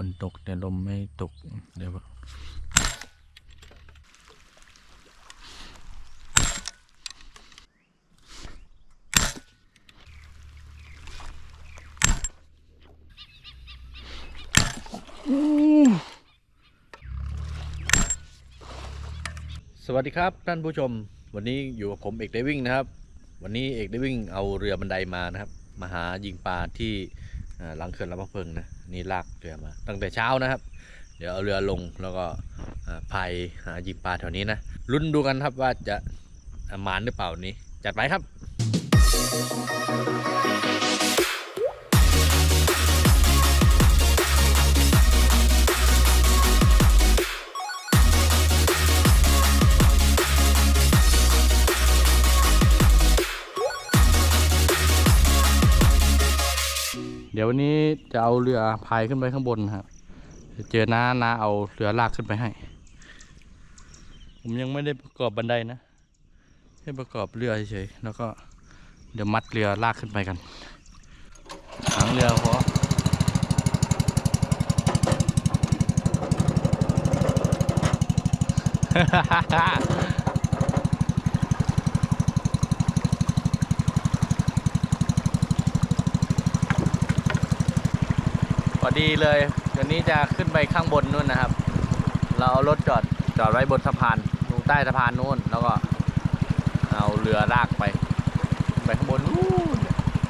ฝนตกแต่ลมไม่ตกเดี๋ยวสวัสดีครับท่านผู้ชม วันนี้อยู่กับผมเอกได้วิ่งนะครับ วันนี้เอกได้วิ่งเอาเรือบันไดมานะครับ มาหายิงปลาที่ หลังเขื่อนลำพะเพิงนะนี่ลากเรือมา ตั้งแต่เช้านะครับ เดี๋ยวเอาเรือลงแล้วก็พายหายิงปลาแถวนี้นะลุ้นดูกันครับว่าจะหมานหรือเปล่านี้ จัดไปครับ ยววันนี้จะเอาเรือพายขึ้นไปข้างบนครับจะเจอน้าน้าเอาเรือลากขึ้นไปให้ ผมยังไม่ได้ประกอบบันไดนะแค่ประกอบเรือเฉยๆแล้วก็เดี๋ยวมัดเรือลากขึ้นไปกันหางเรือพอพอ ดีเลยเดี๋ยวนี้จะขึ้นไปข้างบนนู่นนะครับ เราเอารถจอดจอดไว้บนสะพานตรงใต้สะพานนู่น แล้วก็ เอาเรือลากไป ไปข้างบนนู่น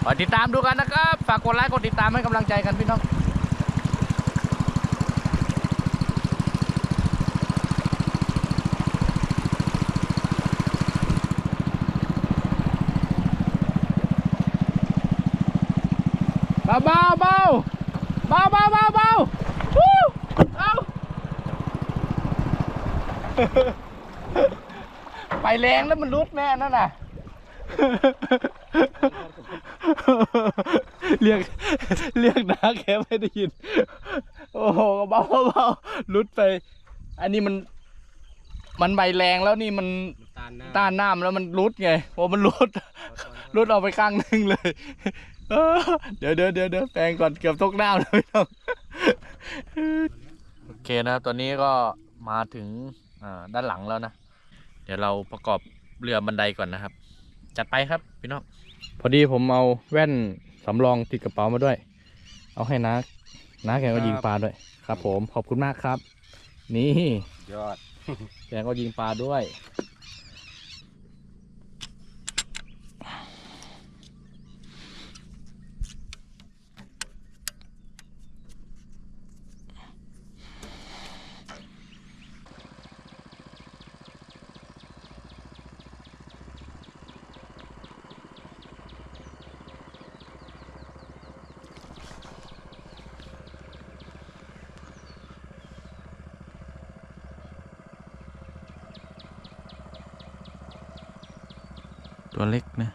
ฝากติดตามดูกันนะครับ ฝากกดไลค์กดติดตามให้กำลังใจกันพี่น้องเบาเบาเบาเบาเบาเบาเบาวู้เอา ไปแรงแล้วมันรุดแม่นั่นน่ะ เรียกเรียกนาแกไม่ได้ยิน โอ้โหเบาเบาเบารุดไป อันนี้มัน มันใบแรงแล้วนี่มันตานหน้าต้านน้ำแล้วมันรุดไงพอมันรุดรุดออกไปข้างหนึงเลยเออเดี๋ยวเดี๋ยวเดี๋ยวเดี๋ยวแปลงก่อนเกือบตกน้ำเลยพี่น้องโอเคนะครับตอนนี้ก็มาถึงอ่า ด้านหลังแล้วนะ เดี๋ยวเราประกอบเรือบันไดก่อนนะครับ จัดไปครับพี่น้อง พอดีผมเอาแว่นสำรองติดกระเป๋ามาด้วย เอาให้น้าน้าแกก็ยิงปลาด้วย ครับ ผมขอบคุณมากครับ นี่ยอดแกก็ยิงปลาด้วย ตัวเล็กนะ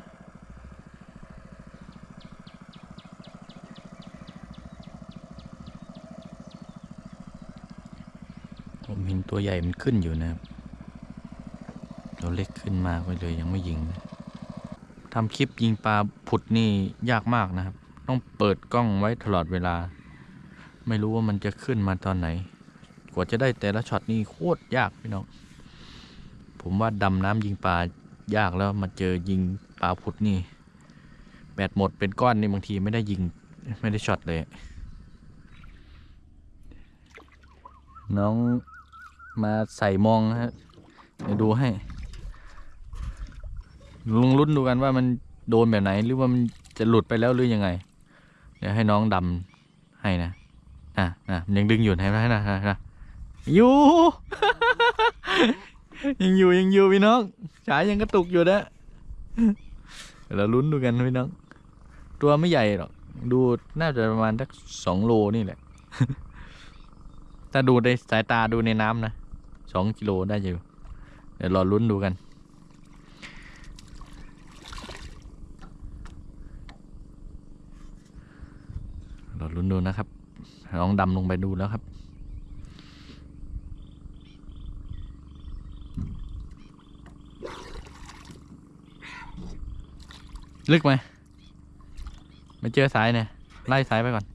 ผมเห็นตัวใหญ่มันขึ้นอยู่นะครับตัวเล็กขึ้นมากไปเลยยังไม่ยิงทำคลิปยิงปลาผุดนี่ยากมากนะครับ ต้องเปิดกล้องไว้ตลอดเวลา ไม่รู้ว่ามันจะขึ้นมาตอนไหน กว่าจะได้แต่ละช็อตนี่โคตรยากพี่น้องผมว่าดำน้ำยิงปลา ยากแล้วมาเจอยิงปลาผุดนี่แบตหมดเป็นก้อนนี่บางทีไม่ได้ยิงไม่ได้ช็อตเลย น้องมาใส่มองนะฮะเดี๋ยวดูให้ลุงลุ้นดูกันว่ามันโดนแบบไหนหรือว่ามันจะหลุดไปแล้วหรือยังไง เดี๋ยวให้น้องดำให้นะอะอะยังดึงอยู่ให้นะนะนะอยู่ ยังอยู่ยังอยู่พี่น้องฉายยังกระตุกอยู่นะเดี๋ยวเราลุ้นดูกันพี่น้อง ตัวไม่ใหญ่หรอก ดูน่าจะประมาณสักสองโลนี่แหละ ถ้าดูในสายตาดูในน้ำนะสองกิโลได้อยู่ เดี๋ยวรอลุ้นดูกัน รอลุ้นดูนะครับน้องดำลงไปดูแล้วครับ ลึกไหมไม่เจอสายเนี่ย ไล่สายไปก่อน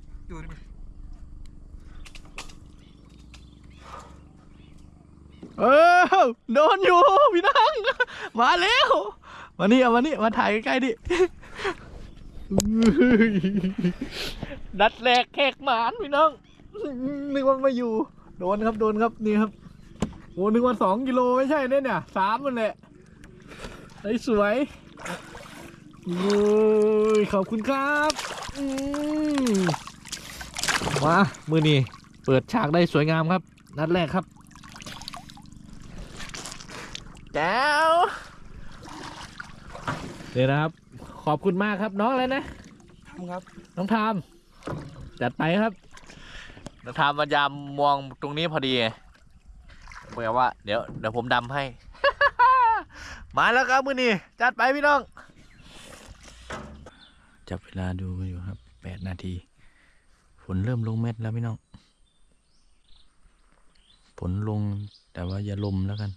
เออโดนอยู่พี่น้องมาแล้วมานี่เอามานี่มาถ่ายใกล้ๆดิดัดแหลกแขกหมานพี่น้องนึกว่าไม่อยู่ โดนครับโดนครับนี่ครับโอ้นึกว่าสองกิโลไม่ใช่เนี่ยเนี่ยสามมันแหละไอ้สวย โอ้ยขอบคุณครับอืมมามือนี้เปิดฉากได้สวยงามครับ นัดแรกครับแจ๋วเดี๋ยวนะครับ ขอบคุณมากครับน้องอะไรนะครับ น้องทามจัดไปครับน้องทามมายามมองตรงนี้พอดีไงบอกว่า เดี๋ยวเดี๋ยวผมดำให้ มาแล้วครับมือนี้จัดไปพี่น้อง จับเวลาดูอยู่ครับแปดนาที ฝนเริ่มลงเม็ดแล้วพี่น้อง ฝนลงแต่ว่าอย่าลมแล้วกัน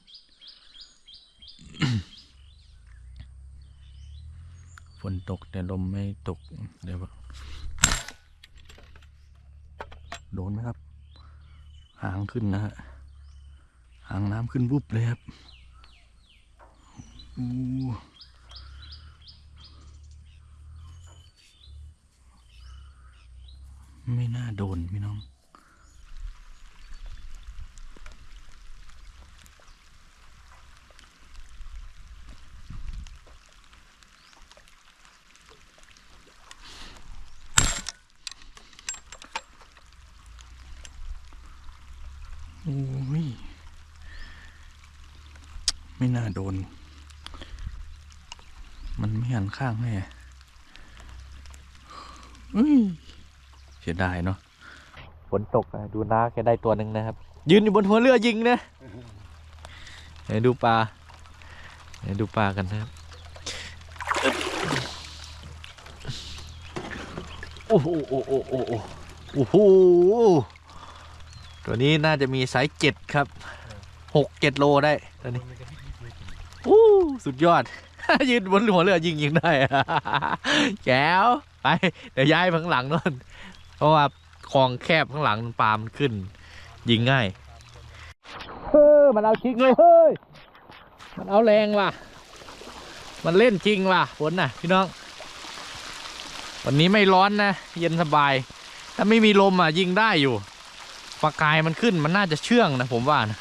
ฝนตกแต่ลมไม่ตก เดี๋ยวว่าโดนไหมครับ หางขึ้นนะฮะ หางน้ำขึ้นวุบเลยครับ อู้ ไม่น่าโดนพี่น้อง โอ้ย ไม่น่าโดน มันไม่หันข้างแน่เฮ้ย สียดายเนาะฝนตกดูน้าแกได้ตัวหนึ่งนะครับ ยืนอยู่บนหัวเรือยิงนะเดี๋ยวดูปลาเดี๋ยวดูปลากันนะครับโอ้โหโอ้โหโอ้โหโอ้โหตัวนี้น่าจะมีไซส์เจ็ดครับหกเจ็ดโลได้ตัวนี้โอ้สุดยอด ยืนบนหัวเรือยิงยิงได้แก้วไปเดี๋ยวย้ายไปข้างหลังนู่น เพราะว่าคลองแคบข้างหลังปลามันขึ้น ยิงง่าย เฮ้ยมันเอาจริงเลยเฮ้ย มันเอาแรงว่ะ มันเล่นจริงว่ะฝนน่ะ พี่น้อง วันนี้ไม่ร้อนนะ เย็นสบาย ถ้าไม่มีลมอะยิงได้อยู่ปลากายมันขึ้นมันน่าจะเชื่องนะผมว่านะ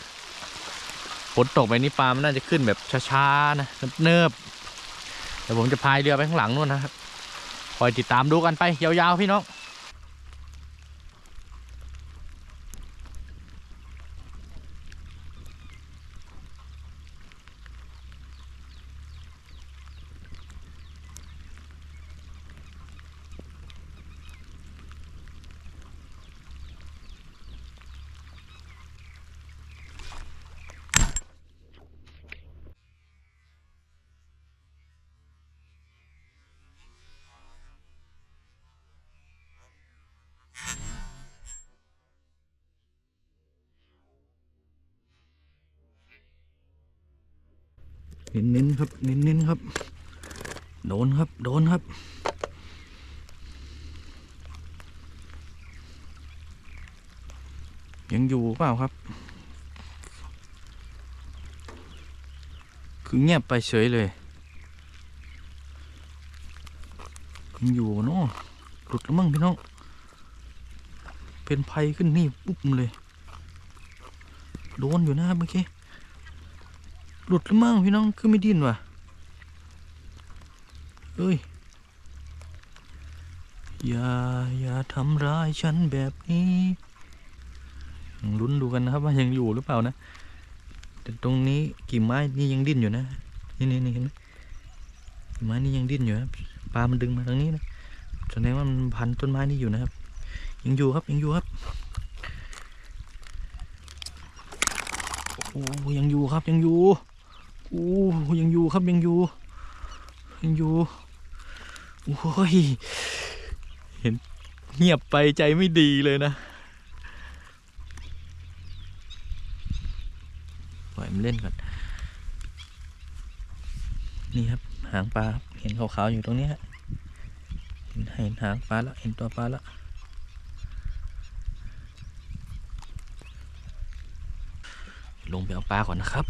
ฝนตกไปนี่ปลา มันน่าจะขึ้นแบบช้าๆนะเนิบๆเดี๋ยวผมจะพายเรือไปข้างหลังนู่นนะครับคอยติดตามดูกันไปยาวๆพี่น้อง เน้นๆครับเน้นๆครับ โดนครับ โดนครับ ยังอยู่เปล่าครับ คือเงียบไปเฉยเลยยังอยู่เนาะหลุดแล้วมั้งพี่น้อง เป็นภัยขึ้นนี่ปุ๊บเลย โดนอยู่นะครับเมื่อกี้ หลุดแล้วมั้งพี่น้องคือไม่ดิ้นว่ะเอ้ย อย่า อย่าทำร้ายฉันแบบนี้ลุ้นดูกันนะครับว่ายังอยู่หรือเปล่านะ แต่ตรงนี้กิ่งไม้นี่ยังดิ้นอยู่นะ นี่นี่นี่เห็นไหมกิ่งไม้นี่ยังดิ้นอยู่นะปลามันดึงมาทางนี้นะแสดงว่ามันพันต้นไม้นี่อยู่นะครับ ยังอยู่ครับยังอยู่ครับโอ้ยังอยู่ครับยังอยู่ โอ้ยังอยู่ครับยังอยู่ ยังอยู่โอ้ยเห็นเงียบไปใจไม่ดีเลยนะปล่อยมันเล่นก่อน นี่ครับหางปลาเห็นขาวๆอยู่ตรงนี้ฮะเห็นเห็นหางปลาแล้วเห็นตัวปลาแล้วลงไปเอาปลาก่อนนะครับ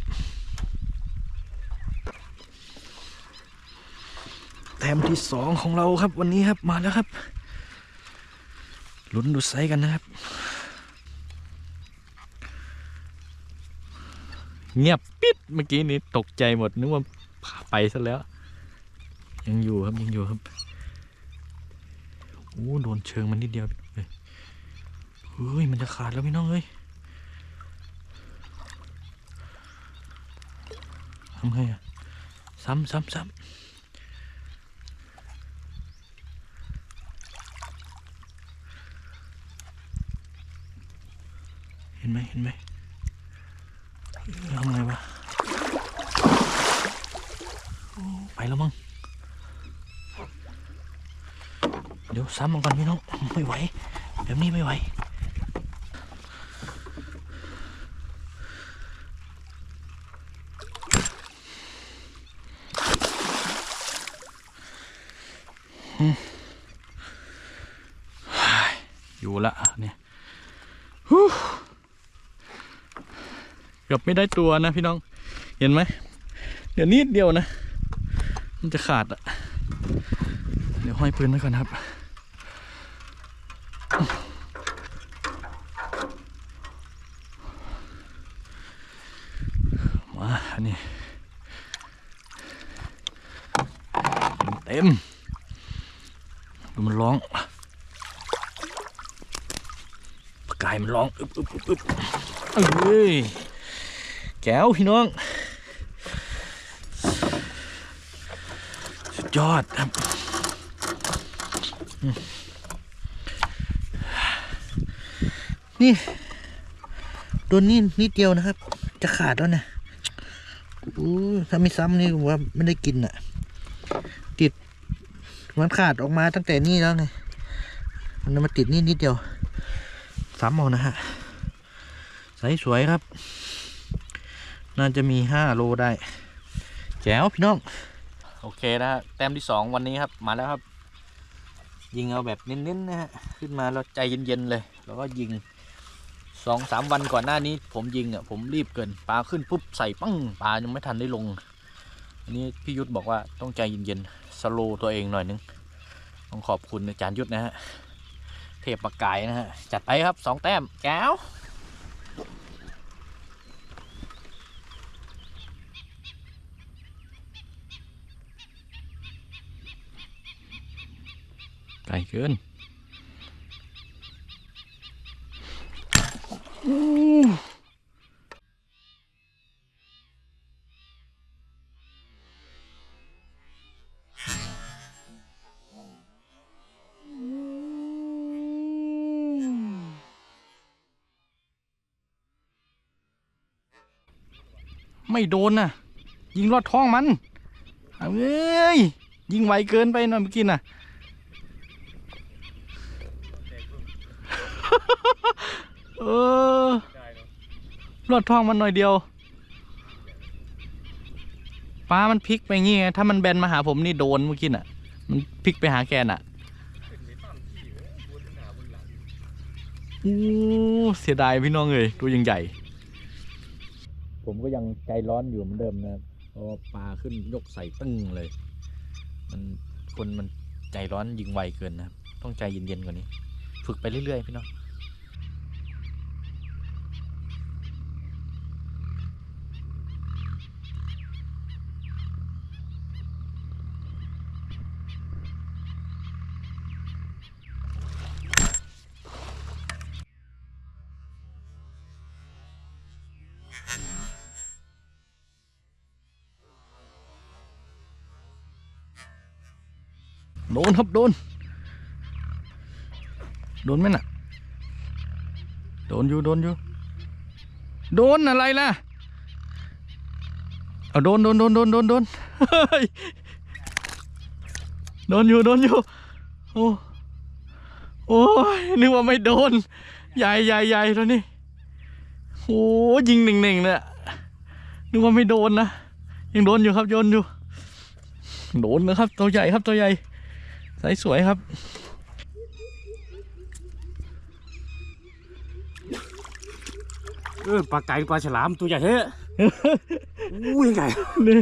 แต้ มที่สองของเราครับวันนี้ครับมาแล้วครับลุ้นดูไซส์กันนะครับ เงียบปิดเมื่อกี้นี้ตกใจหมดนึกว่าไปซะแล้ว ยังอยู่ครับยังอยู่ครับโอ้โดนเชิงมันนิดเดียวเลยเฮ้ยมันจะขาดแล้วพี่น้องเอ้ยทำไงอะซ้ำซ้ำซ้ำ ห็นไหมเห็นไหมทำไงวะไปแล้วมั้งเดี๋ยวซ้ำมันก่อนพี่น้องไม่ไหวแบบนี้ไม่ไหวอืมอยู่ละเนี่ยฮู้ เกือบไม่ได้ตัวนะพี่น้อง เห็นไหม เดี๋ยวนิดเดียวนะ มันจะขาดอะเดี๋ยวห้อยปืนไว้ก่อนครับมาอันนี้เต็มดูมันร้องกกายมันร้อง อึบอึบอึบอึบเอ้ย แก้วพี่น้อง สุดยอดครับนี่โดนนี่นิดเดียวนะครับ จะขาดแล้วนะอู้ถ้าไม่ซ้ำนี่ผมว่าไม่ได้กินอะ ติดมันขาดออกมาตั้งแต่นี่แล้วไงมันมาติดนี่นิดเดียวซ้ำเอานะฮะใสสวยครับ น่าจะมีห้าโลได้แจ๋วพี่น้อง โอเคนะฮะแต้มที่สองวันนี้ครับมาแล้วครับ ยิงเอาแบบเน้นๆนะฮะขึ้นมาแล้วใจเย็นๆเลย แล้วก็ยิงสองสามวันก่อนหน้านี้ ผมยิงอะผมรีบเกินปลาขึ้นปุ๊บใส่ปั้งปลายังไม่ทันได้ลง อันนี้พี่ยุทธบอกว่าต้องใจเย็นๆสโลตัวเองหน่อยนึงต้องขอบคุณอาจารย์ยุทธนะฮะเทพปากกายนะฮะจัดไปครับสองแต้มแก้ว ไกลเกินไม่โดนน่ะ ยิงลอดท้องมัน เอาเอ้ย ยิงไวเกินไปหน่อยเมื่อกี้น่ะ เออลอดท้องมันหน่อยเดียวปลามันพลิกไปงี้ไงถ้ามันแบนมาหาผมนี่โดนเมื่อกี้น่ะ มันพลิกไปหาแกน่ะอู้เสียดายพี่น้องเลยตัวยังใหญ่ ผมก็ยังใจร้อนอยู่เหมือนเดิมนะครับเพราะปลาขึ้นยกใส่ตึ้งเลย มันคนมันใจร้อนยิงไวเกินนะต้องใจเย็นๆกว่านี้ ฝึกไปเรื่อยๆพี่น้อง โดนครับโดน โดนไหมน่ะ โดนอยู่โดนอยู่ โดนอะไรล่ะ เอาโดนโดนโดนโดนโดนโดนโดนอยู่โดนอยู่ โอ้โอ้ยนึกว่าไม่โดน ใหญ่ใหญ่ใหญ่แล้วนี่โอ้ยิงหนึ่งหนึ่งเลยอะนึกว่าไม่โดนนะ ยังโดนอยู่ครับโยนอยู่ โดนนะครับตัวใหญ่ครับตัวใหญ่ ใสสวยครับโเออปลาไก่ปลาฉลามตัวใหญ่เฮ้ยอู้ยังไงนี่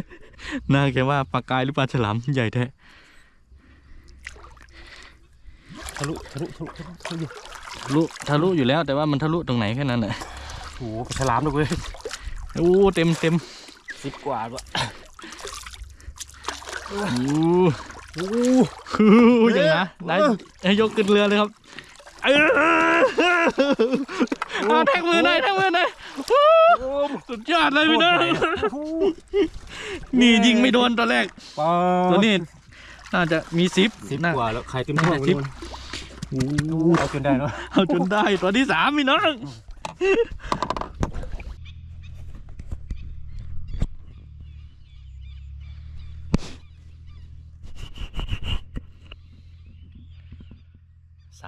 น่าแกว่าปลากายหรือปลาฉลามใหญ่แท้ทะลุทะลุทะลุทะลุทะลุทะลุทะลุอยู่แล้วแต่ว่ามันทะลุตรงไหนแค่นั้นแหละโอ้โหปลาฉลามด้วยเว้ยโอ้เต็มเต็มสิบกว่าด้วยโอ้ โอ้คืออย่างนะได้ให้ยกขึ้นเรือเลยครับเออเอาแทกมือหน่อยแทกมือหน่อยวู้สุดยอดเลยพี่น้องนี่ยิงไม่โดนตอนแรกปลาตัวนี้น่าจะมีซิปสิบน่ากว่าแล้วไข่เต็มท้องน่าจะสิบโอ้โหเอาจนได้เนาะเอาจนได้ตัวที่สามพี่น้อง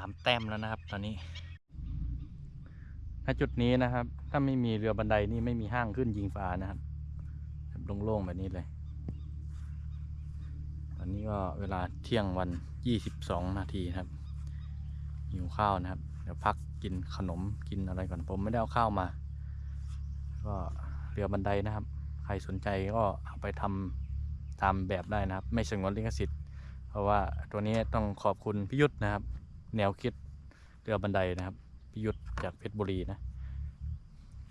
ามแต้มแล้วนะครับ ตอนนี้ณจุดนี้นะครับ ถ้าไม่มีเรือบันไดนี่ไม่มีห้างขึ้นยิงฟ้านะครับแบบโล่งๆแบบนี้เลย ตอนนี้ก็เวลาเที่ยงวันยี่สิบสองนาทีครับหิวข้าวนะครับ เดี๋ยวพักกินขนมกินอะไรก่อนผมไม่ได้เอาข้าวมา ก็เรือบันไดนะครับ ใครสนใจก็เอาไปทำตามแบบได้นะครับ ไม่สงวนลิขสิทธิ์ เพราะว่าตัวนี้ต้องขอบคุณพิยุทธ์นะครับ แนวคิดเรือบันไดนะครับพิยุทธจากเพชรบุรีนะ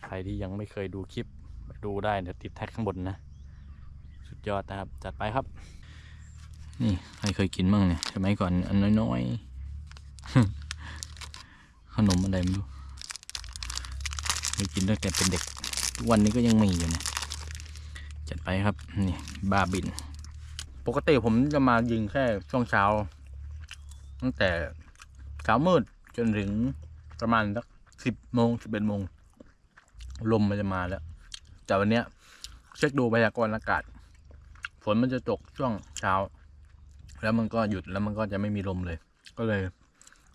ใครที่ยังไม่เคยดูคลิปดูได้เดี๋ยวติดแท็กข้างบนนะ สุดยอดนะครับ จัดไปครับ นี่ใครเคยกินบ้างเนี่ยสมัยก่อนอันน้อยๆ ขนมอะไรไม่รู้เคยกินตั้งแต่เป็นเด็กทุกวันนี้ก็ยังมีอยู่นะจัดไปครับนี่บาบิน ปกติผมจะมายิงแค่ช่วงเช้า ตั้งแต่ เช้ามืดจนถึงประมาณสักสิบโมงสิบเอ็ดโมง ลมมันจะมาแล้ว แต่วันเนี้ย เช็คดูพยากรณ์อากาศ ฝนมันจะตกช่วงเช้า แล้วมันก็หยุดแล้วมันก็จะไม่มีลมเลย ก็เลย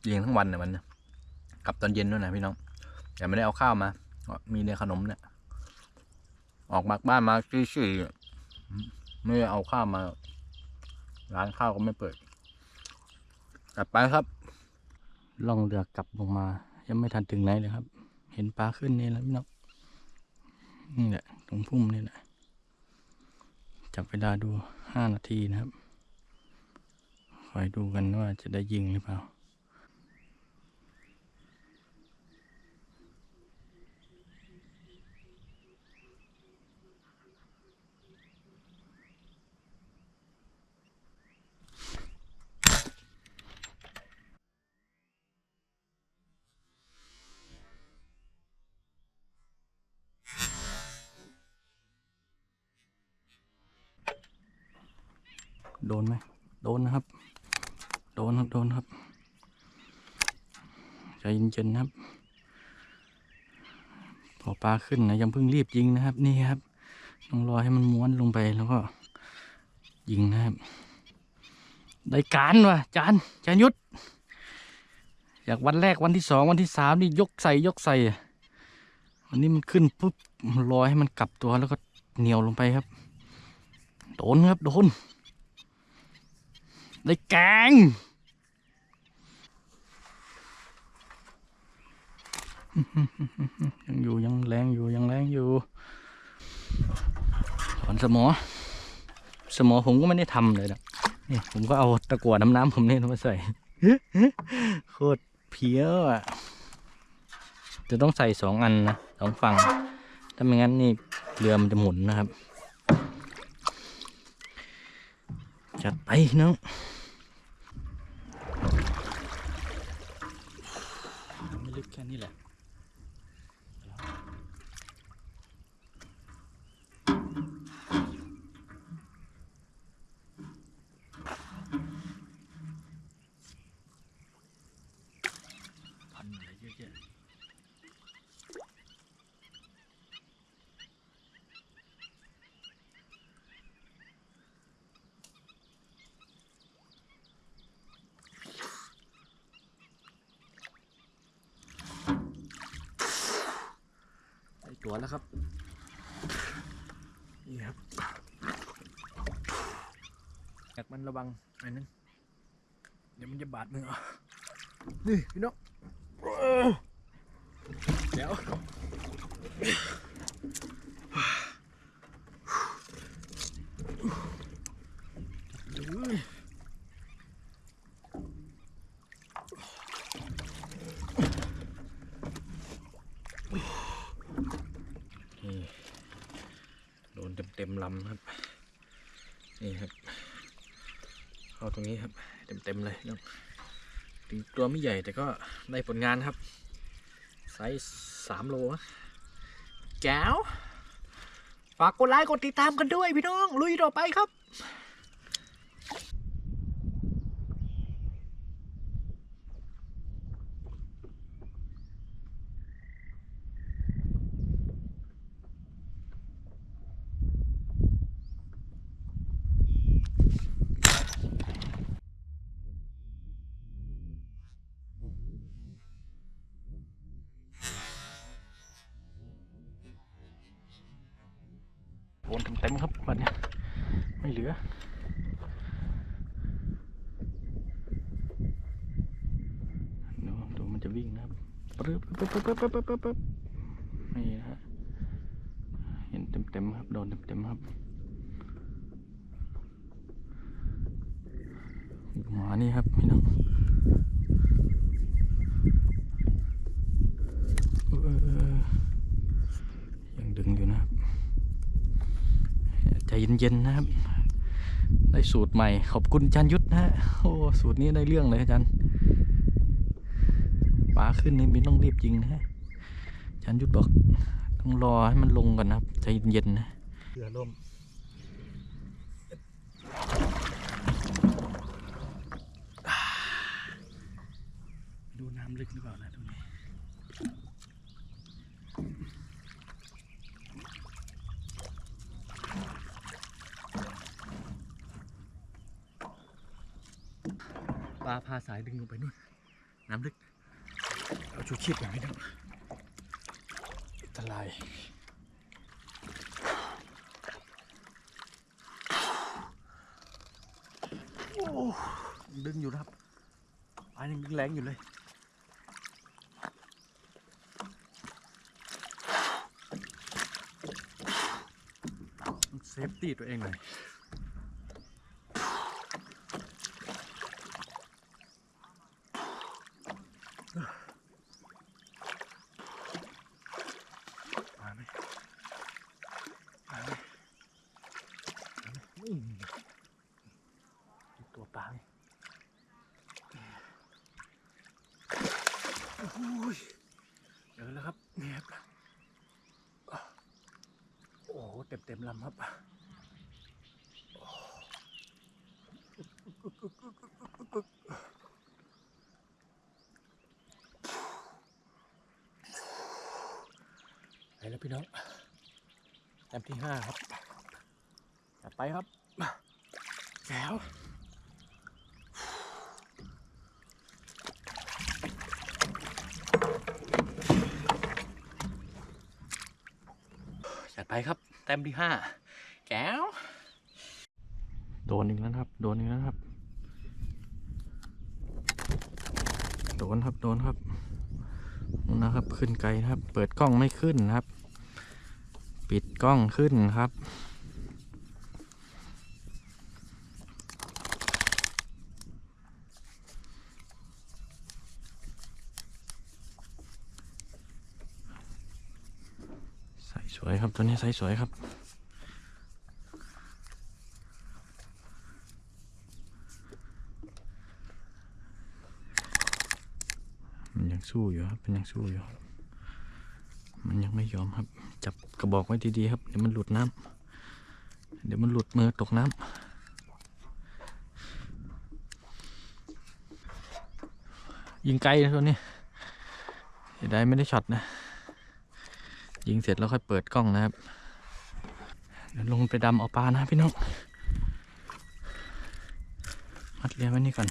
ยิงทั้งวันเนี่ยมันนะกลับตอนเย็นด้วยนะพี่น้องแต่ไม่ได้เอาข้าวมาก็มีในขนมเนี่ย ออกมาบ้านมาชื่อๆไม่เอาข้าวมา ร้านข้าวก็ไม่เปิด กลับไปครับ ล่องเรือกลับลงมา ยังไม่ทันถึงไหนเลยครับ เห็นปลาขึ้นนี่แล้วพี่น้องนี่แหละตรงพุ่มนี่แหละจับเวลาดูห้านาทีนะครับ คอยดูกันว่าจะได้ยิงหรือเปล่า โดนไหมโดนนะครับ โดนครับ โดนครับ ใจเย็นๆนะครับ พอปลาขึ้นนะยังเพิ่งรีบยิงนะครับ นี่ครับ ต้องรอให้มันม้วนลงไปแล้วก็ ยิงนะครับ ได้การว่ะจานจานยุทธจากวันแรกวันที่สองวันที่สามนี่ยกใส่ยกใส่อวันนี้มันขึ้นปุ๊บรอให้มันกลับตัวแล้วก็เหนียวลงไปครับ โดนครับ โดน ได้แกงยังอยู่ยังแรงอยู่ยังแรงอยู่ถอนสมอ สมอผมก็ไม่ได้ทำเลยนะนี่ผมก็เอาตะกั่วน้ำน้ำผมนี่มาใส่โคตรเพี้ยวอะ จะต้องใส่สองอันนะสองฝั่ง ถ้าไม่งั้นนี่เรือมันจะหมุนนะครับ จัดไปน้อง ไม่ลึกแค่นี้แหละ พันอะไรเยอะแยะได้ตัวแล้วครับ นี่ครับอยากมัน ระวังอันนึงเดี๋ยวมันจะบาดมือเอานี่พี่น้องเดี๋ยวนี่โดนเต็มๆลำครับ นี่ครับเข้า ตรงนี้ครับ เต็มๆเลยครับถึงตัวไม่ใหญ่แต่ก็ได้ผลงานครับ ไซส์สามโละแก้ว ฝากกดไลค์กดติดตามกันด้วยพี่น้อง ลุยต่อไปครับ นเต็มๆครับบัดนี้ไม่เหลือดูมันจะวิ่งนะครับปึ๊บปึ๊บปึ๊บปึ๊บปึ๊บปึ๊บนี่นะฮะเห็นเต็มๆครับโดนเต็มๆครับหมานี่ครับพี่น้องเออยังดึงอยู่นะครับ ใจ เย็นๆนะครับ ได้สูตรใหม่ ขอบคุณอาจารย์ยุทธนะฮะโอ้สูตรนี้ได้เรื่องเลยอาจารย์ปลาขึ้นนี่ไม่ต้องรีบยิงนะฮะอาจารย์ยุทธบอกต้องรอให้มันลงก่อนนะครับใจเย็นๆนะเรือล่มดูน้ำลึกหรือเปล่านะตรงนี้ ปลาพาสายดึงลงไปนู่น น้ำลึก เอาชูชีพอย่างนี้นะอันตรายโอ้ดึงอยู่นะครับปลายังดึงแรงอยู่เลย เซฟตี้ตัวเองหน่อย มาไหมมาไหมมาไหมนี่ดูตัวปลาไหมโอ้ยเจอแล้วครับเนี่ยครับโอ้โหเต็มเต็มๆลำครับ ไปแล้วพี่น้องแต้มที่ห้าครับจัดไปครับแก้วจัดไปครับ แต้มที่ห้าแก้วโดนอีกแล้วครับ โดนอีกแล้วครับ โดนครับ โดนครับ นะครับ ขึ้นไกลนะครับ เปิดกล้องไม่ขึ้นนะครับ ปิดกล้องขึ้นครับ ใส่สวยครับตัวนี้ใส่สวยครับ ยังสู้อยู่ครับ มันยังสู้อยู่ มันยังไม่ยอมครับ จับกระบอกไว้ดีๆครับ เดี๋ยวมันหลุดน้ำเดี๋ยวมันหลุดมือตกน้ำยิงไกลนะตัวนี้เสียดายไม่ได้ช็อตนะ ยิงเสร็จแล้วค่อยเปิดกล้องนะครับ เดี๋ยวลงไปดำเอาปลานะพี่น้อง มัดเรียไว้นี่ก่อน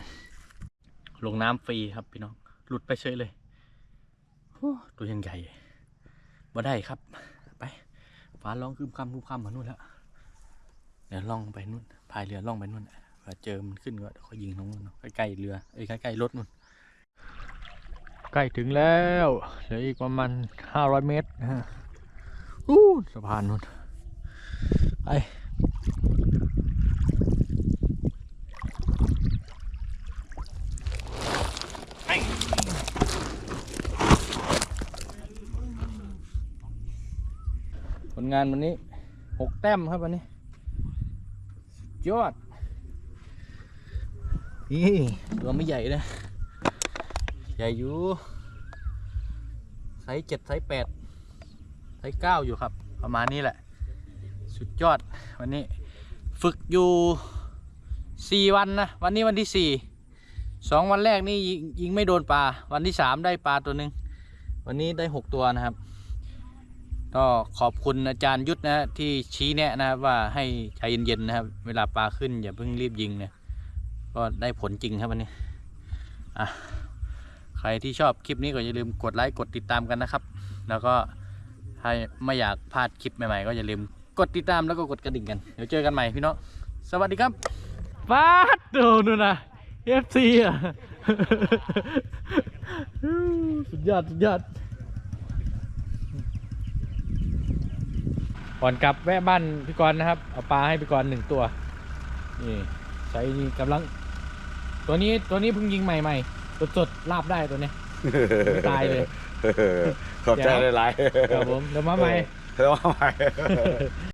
ลงน้ำฟรีครับพี่น้อง หลุดไปเฉยเลย ตัวยังใหญ่บ่ได้ครับ ไปฟ้าร้องคืมคำคืมคำมานู่นแล้วเดี๋ยวล่องไปนู่นพายเรือล่องไปนู่นเผื่อเจอมันขึ้นก็เดี๋ยวเขายิงตรงนู่นใกล้ๆเรือเอ้ยใกล้ๆรถนู่นใกล้ถึงแล้วเหลืออีกประมาณห้าร้อยเมตรนะฮะอู้สะพานนู้นไปผล งานวันนี้หกแต้มครับวันนี้สุดยอดนี่ตัวไม่ใหญ่นะใหญ่อยู่ไซส์เจ็ดไซส์แปดไซส์เก้าอยู่ครับ ประมาณนี้แหละ สุดยอดวันนี้ ฝึกอยู่สี่วันนะ วันนี้วันที่สี่สองวันแรกนี่ยิงไม่โดนปลา วันที่สามได้ปลาตัวหนึ่งวันนี้ได้หกตัวนะครับ ก็ขอบคุณอาจารย์ยุทธนะที่ชี้แนะนะครับว่าให้ใจเย็นๆนะครับ เวลาปลาขึ้นอย่าเพิ่งรีบยิงนะก็ได้ผลจริงครับวันนี้อะใครที่ชอบคลิปนี้ก็อย่าลืมกดไลค์กดติดตามกันนะครับ แล้วก็ถ้าไม่อยากพลาดคลิปใหม่ๆ ก็อย่าลืมกดติดตามแล้วก็กดกระดิ่งกันเดี๋ยวเจอกันใหม่พี่น้องสวัสดีครับฟาดโดนนะ FC อะสุดยอดสุดยอด ก่อนกลับแวะบ้านพี่กรณ์นะครับ เอาปลาให้พี่กรณ์หนึ่งตัว นี่ใช้นี่กำลัง ตัวนี้ตัวนี้เพิ่งยิงใหม่ๆสดๆลาบได้ตัวเนี้ยไม่ตายเลย ขอบใจหลายๆครับผมเดี๋ยวมาใหม่แล้วมาใหม่